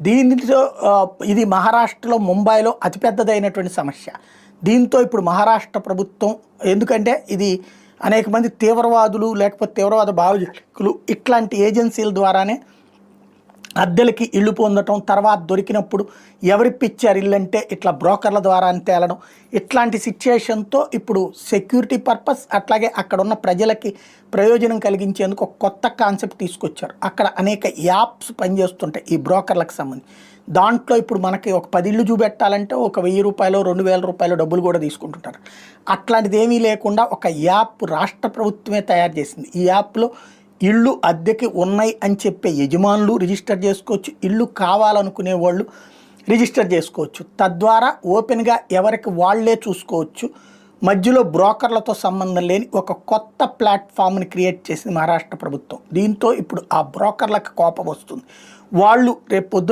దీనితో ఇది మహారాష్ట్రలో ముంబైలో అతిపెద్దదైనటువంటి సమస్య. దీంతో ఇప్పుడు మహారాష్ట్ర ప్రభుత్వం ఎందుకంటే ఇది అనేక మంది తీవ్రవాదులు లేకపోతే తీవ్రవాద భావజకులు ఇట్లాంటి ఏజెన్సీల ద్వారానే అద్దెలకి ఇల్లు పొందటం తర్వాత దొరికినప్పుడు ఎవరిప్పిచ్చారు ఇల్లు అంటే ఇట్లా బ్రోకర్ల ద్వారా అని తేలడం. ఇట్లాంటి సిచ్యుయేషన్తో ఇప్పుడు సెక్యూరిటీ పర్పస్ అట్లాగే అక్కడ ఉన్న ప్రజలకి ప్రయోజనం కలిగించేందుకు ఒక కొత్త కాన్సెప్ట్ తీసుకొచ్చారు. అక్కడ అనేక యాప్స్ పనిచేస్తుంటాయి ఈ బ్రోకర్లకు సంబంధించి. దాంట్లో ఇప్పుడు మనకి ఒక పది ఇళ్ళు చూపెట్టాలంటే ఒక వెయ్యి రూపాయలు రెండు వేల రూపాయలు డబ్బులు కూడా తీసుకుంటుంటారు. అట్లాంటిది ఏమీ లేకుండా ఒక యాప్ రాష్ట్ర ప్రభుత్వమే తయారు చేసింది. ఈ యాప్లో ఇళ్ళు అద్దెకి ఉన్నాయి అని చెప్పే యజమానులు రిజిస్టర్ చేసుకోవచ్చు. ఇల్లు కావాలనుకునే వాళ్ళు రిజిస్టర్ చేసుకోవచ్చు. తద్వారా ఓపెన్గా ఎవరికి వాళ్ళే చూసుకోవచ్చు. మధ్యలో బ్రోకర్లతో సంబంధం లేని ఒక కొత్త ప్లాట్ఫామ్ని క్రియేట్ చేసింది మహారాష్ట్ర ప్రభుత్వం. దీంతో ఇప్పుడు ఆ బ్రోకర్లకు కోపం వస్తుంది. వాళ్ళు రేపు